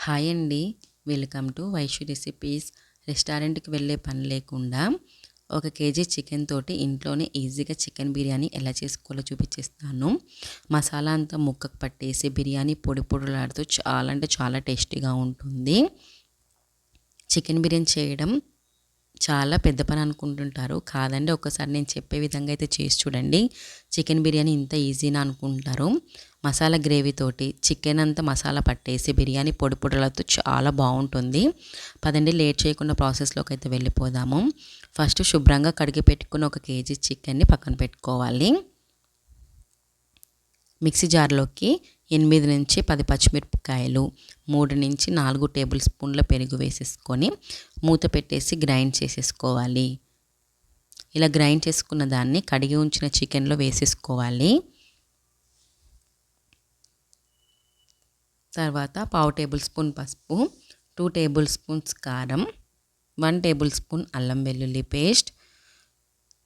Hi అండి. Welcome to Vaishu recipes. రెస్టారెంట్కి వెళ్ళే పని లేకుండా ఒక కేజీ చికెన్ తోటి ఇంట్లోనే ఈజీగా చికెన్ బిర్యానీ ఎలా చేసుకోవాలో చూపించేస్తాను. మసాలా అంతా ముక్కకు పట్టేసి బిర్యానీ పొడి పొడులాడుతూ చాలా అంటే చాలా టేస్టీగా ఉంటుంది. చికెన్ బిర్యానీ చేయడం చాలా పెద్ద పని అనుకుంటుంటారు. కాదండి ఒకసారి నేను చెప్పే విధంగా అయితే చేసి చూడండి. చికెన్ బిర్యానీ ఇంత ఈజీనా అనుకుంటారు. మసాలా గ్రేవీతోటి చికెన్ అంతా మసాలా పట్టేసి బిర్యానీ పొడి పొడులతో చాలా బాగుంటుంది. పదండి లేట్ చేయకుండా ప్రాసెస్లోకి అయితే వెళ్ళిపోదాము. ఫస్ట్ శుభ్రంగా కడిగి పెట్టుకుని ఒక కేజీ చికెన్ని పక్కన పెట్టుకోవాలి. మిక్సీ జార్లోకి ఎనిమిది నుంచి పది పచ్చిమిరపకాయలు మూడు నుంచి నాలుగు టేబుల్ స్పూన్ల పెరుగు వేసేసుకొని మూత పెట్టేసి గ్రైండ్ చేసేసుకోవాలి. ఇలా గ్రైండ్ చేసుకున్న దాన్ని కడిగి ఉంచిన చికెన్లో వేసేసుకోవాలి. తర్వాత పావు టేబుల్ స్పూన్ పసుపు టూ టేబుల్ స్పూన్స్ కారం వన్ టేబుల్ స్పూన్ అల్లం వెల్లుల్లి paste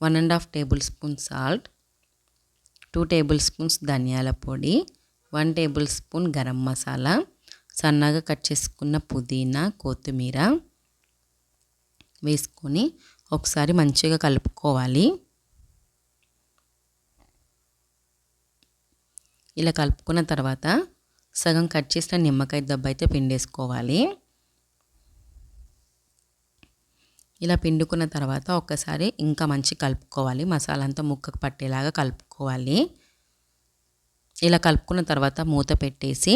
one and half table spoon salt two table spoons ధనియాల పొడి one table spoon garam masala సన్నగా కట్ చేసుకున్న పుదీనా కొత్తిమీర వేసుకొని ఒకసారి మంచిగా కలుపుకోవాలి. ఇలా కలుపుకున్న తర్వాత సగం కట్ చేసిన నిమ్మకాయ దెబ్బ అయితే పిండేసుకోవాలి. ఇలా పిండుకున్న తర్వాత ఒక్కసారి ఇంకా మంచి కలుపుకోవాలి. మసాలా అంతా ముక్కకు పట్టేలాగా కలుపుకోవాలి. ఇలా కలుపుకున్న తర్వాత మూత పెట్టేసి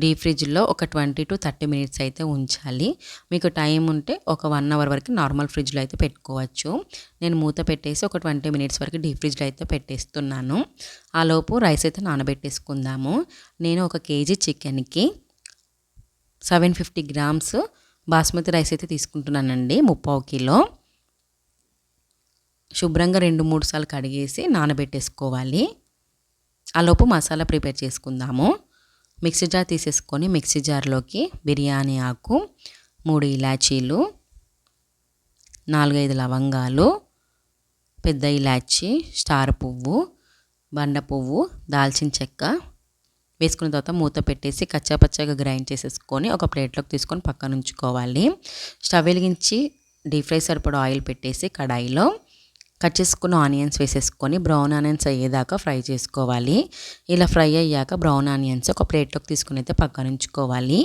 డీప్ ఫ్రిడ్జ్లో ఒక ట్వంటీ టు థర్టీ మినిట్స్ అయితే ఉంచాలి. మీకు టైం ఉంటే ఒక వన్ అవర్ వరకు నార్మల్ ఫ్రిడ్జ్లో అయితే పెట్టుకోవచ్చు. నేను మూత పెట్టేసి ఒక ట్వంటీ మినిట్స్ వరకు డీప్ ఫ్రిడ్జ్లో అయితే పెట్టేస్తున్నాను. ఆలోపు రైస్ అయితే నానబెట్టేసుకుందాము. నేను ఒక కేజీ చికెన్కి seven fifty grams basmati rice అయితే తీసుకుంటున్నానండి ముప్పావు కిలో. శుభ్రంగా రెండు మూడు సార్లు కడిగేసి నానబెట్టేసుకోవాలి. ఆలోపు మసాలా ప్రిపేర్ చేసుకుందాము. మిక్సీ జార్ తీసేసుకొని మిక్సీ జార్లోకి బిర్యానీ ఆకు మూడు ఇలాచీలు నాలుగైదు లవంగాలు పెద్ద ఇలాచి స్టార్ పువ్వు బండ పువ్వు దాల్చిన చెక్క వేసుకున్న తర్వాత మూత పెట్టేసి కచ్చాపచ్చగా గ్రైండ్ చేసేసుకొని ఒక ప్లేట్లోకి తీసుకొని పక్కన ఉంచుకోవాలి. స్టవ్ వెలిగించి డీప్ ఫ్రై సరిపడా ఆయిల్ పెట్టేసి కడాయిలో కట్ చేసుకున్న ఆనియన్స్ వేసేసుకొని బ్రౌన్ ఆనియన్స్ అయ్యేదాకా ఫ్రై చేసుకోవాలి. ఇలా ఫ్రై అయ్యాక బ్రౌన్ ఆనియన్స్ ఒక ప్లేట్లోకి తీసుకుని అయితే పక్కన ఉంచుకోవాలి.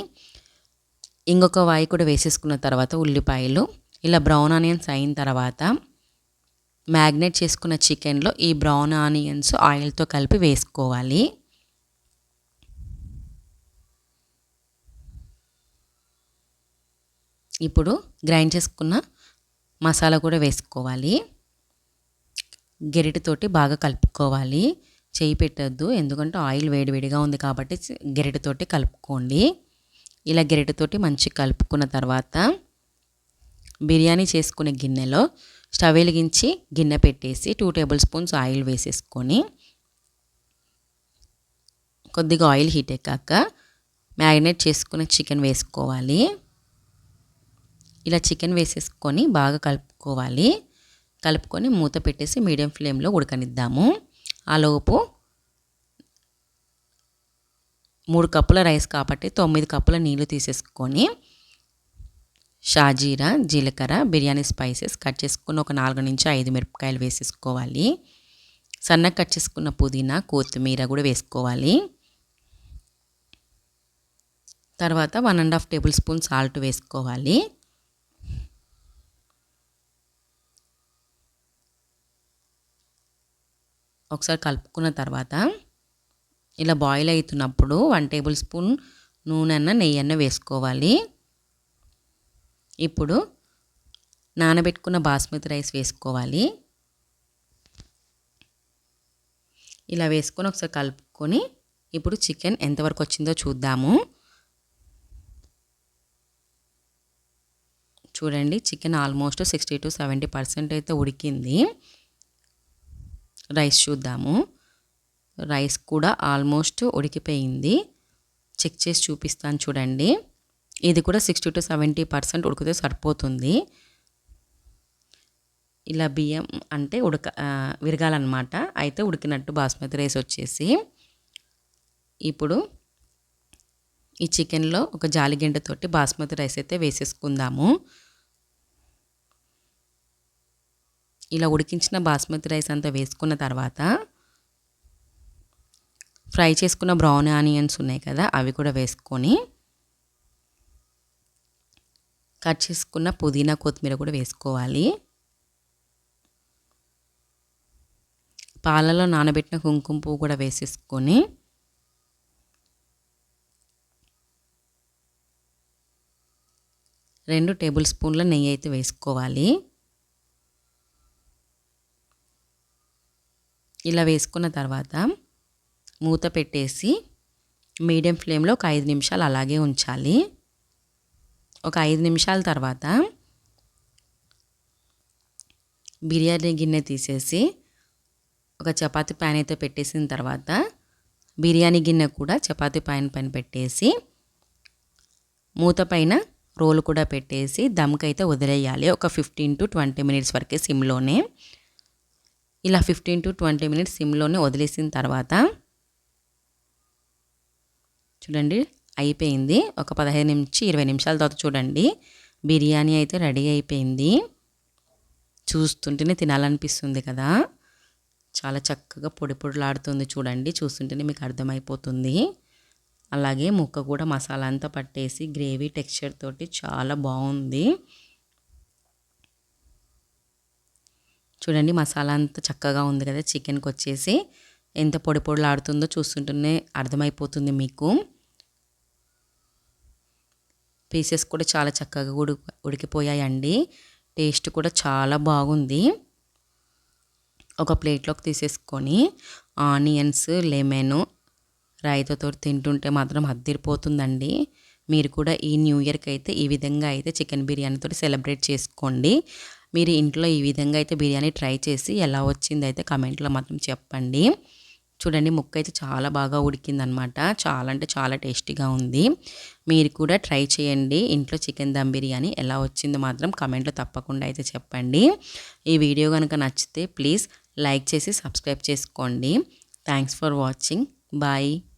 ఇంకొక వాయి కూడా వేసేసుకున్న తర్వాత ఉల్లిపాయలు. ఇలా బ్రౌన్ ఆనియన్స్ అయిన తర్వాత మ్యాగ్నేట్ చేసుకున్న చికెన్లో ఈ బ్రౌన్ ఆనియన్స్ ఆయిల్తో కలిపి వేసుకోవాలి. ఇప్పుడు గ్రైండ్ చేసుకున్న మసాలా కూడా వేసుకోవాలి. గెరిటితోటి బాగా కలుపుకోవాలి. చేయి పెట్టద్దు. ఎందుకంటే ఆయిల్ వేడివేడిగా ఉంది కాబట్టి గెరిటితోటి కలుపుకోండి. ఇలా గెరిటితోటి మంచిగా కలుపుకున్న తర్వాత బిర్యానీ చేసుకునే గిన్నెలో స్టవ్ వెలిగించి గిన్నె పెట్టేసి టూ టేబుల్ స్పూన్స్ ఆయిల్ వేసేసుకొని కొద్దిగా ఆయిల్ హీట్ ఎక్కాక మ్యారినేట్ చేసుకున్న చికెన్ వేసుకోవాలి. ఇలా చికెన్ వేసేసుకొని బాగా కలుపుకోవాలి. కలుపుకొని మూత పెట్టేసి మీడియం ఫ్లేమ్లో ఉడకనిద్దాము. ఆలోపు మూడు కప్పుల రైస్ కాబట్టి తొమ్మిది కప్పుల నీళ్ళు తీసేసుకొని షాజీరా జీలకర్ర బిర్యానీ స్పైసెస్ కట్ చేసుకుని ఒక నాలుగు నుంచి ఐదు మిరపకాయలు వేసేసుకోవాలి. సన్నగా కట్ చేసుకున్న పుదీనా కొత్తిమీర కూడా వేసుకోవాలి. తర్వాత one and half table spoon salt వేసుకోవాలి. ఒకసారి కలుపుకున్న తర్వాత ఇలా బాయిల్ అవుతున్నప్పుడు వన్ టేబుల్ స్పూన్ నూనె అన్న నెయ్యి అన్న వేసుకోవాలి. ఇప్పుడు నానబెట్టుకున్న బాస్మతి రైస్ వేసుకోవాలి. ఇలా వేసుకొని ఒకసారి కలుపుకొని ఇప్పుడు చికెన్ ఎంతవరకు వచ్చిందో చూద్దాము. చూడండి chicken almost sixty to seventy percent అయితే ఉడికింది. రైస్ చూద్దాము. రైస్ కూడా ఆల్మోస్ట్ ఉడికిపోయింది. చెక్ చేసి చూపిస్తాను చూడండి. ఇది కూడా సిక్స్టీ టు సెవెంటీ పర్సెంట్ ఉడికితే సరిపోతుంది. ఇలా బియ్యం అంటే ఉడక విరగాలన్నమాట. అయితే ఉడికినట్టు బాస్మతి రైస్ వచ్చేసి. ఇప్పుడు ఈ చికెన్లో ఒక జాలిగెండతోటి బాస్మతి రైస్ అయితే వేసేసుకుందాము. ఇలా ఉడికించిన బాస్మతి రైస్ అంతా వేసుకున్న తర్వాత ఫ్రై చేసుకున్న బ్రౌన్ ఆనియన్స్ ఉన్నాయి కదా అవి కూడా వేసుకొని కట్ చేసుకున్న పుదీనా కొత్తిమీర కూడా వేసుకోవాలి. పాలలో నానబెట్టిన కుంకుమ పువ్వు కూడా వేసేసుకొని రెండు టేబుల్ స్పూన్ల నెయ్యి అయితే వేసుకోవాలి. ఇలా వేసుకున్న తర్వాత మూత పెట్టేసి మీడియం ఫ్లేమ్లో ఒక ఐదు నిమిషాలు అలాగే ఉంచాలి. ఒక ఐదు నిమిషాల తర్వాత బిర్యానీ గిన్నె తీసేసి ఒక చపాతి ప్యాన్ అయితే పెట్టేసిన తర్వాత బిర్యానీ గిన్నె కూడా చపాతి ప్యాన్ పైన పెట్టేసి మూత పైన రోలు కూడా పెట్టేసి దమ్కైతే వదిలేయాలి. ఒక ఫిఫ్టీన్ టు ట్వంటీ మినిట్స్ వరకే సిమ్లోనే. ఇలా ఫిఫ్టీన్ టు ట్వంటీ మినిట్స్ సిమ్లోనే వదిలేసిన తర్వాత చూడండి అయిపోయింది. ఒక పదహైదు నుంచి ఇరవై నిమిషాల తర్వాత చూడండి. బిర్యానీ అయితే రెడీ అయిపోయింది. చూస్తుంటేనే తినాలనిపిస్తుంది కదా. చాలా చక్కగా పొడి పొడిలాడుతుంది చూడండి. చూస్తుంటేనే మీకు అర్థమైపోతుంది. అలాగే ముక్క కూడా మసాలా అంతా పట్టేసి గ్రేవీ టెక్స్చర్ తోటి చాలా బాగుంది. చూడండి మసాలా అంత చక్కగా ఉంది కదా చికెన్కి వచ్చేసి. ఎంత పొడి పొడిలాడుతుందో చూస్తుంటేనే అర్థమైపోతుంది మీకు. పీసెస్ కూడా చాలా చక్కగా ఉడి ఉడికిపోయాయండి. టేస్ట్ కూడా చాలా బాగుంది. ఒక ప్లేట్లోకి తీసేసుకొని ఆనియన్స్ లెమన్ రైతాతో తింటుంటే మాత్రం అద్దరిపోతుందండి మీరు కూడా ఈ న్యూ ఇయర్కి అయితే ఈ విధంగా అయితే చికెన్ బిర్యానీతో సెలబ్రేట్ చేసుకోండి. మీరు ఇంట్లో ఈ విధంగా అయితే బిర్యానీ ట్రై చేసి ఎలా వచ్చింది అయితే కమెంట్లో మాత్రం చెప్పండి. చూడండి ముక్క అయితే చాలా బాగా ఉడికిందనమాట. చాలా అంటే చాలా టేస్టీగా ఉంది. మీరు కూడా ట్రై చేయండి. ఇంట్లో చికెన్ దమ్ బిర్యానీ ఎలా వచ్చిందో మాత్రం కమెంట్లో తప్పకుండా అయితే చెప్పండి. ఈ వీడియో కనుక నచ్చితే ప్లీజ్ లైక్ చేసి సబ్స్క్రైబ్ చేసుకోండి. Thanks for watching. బాయ్.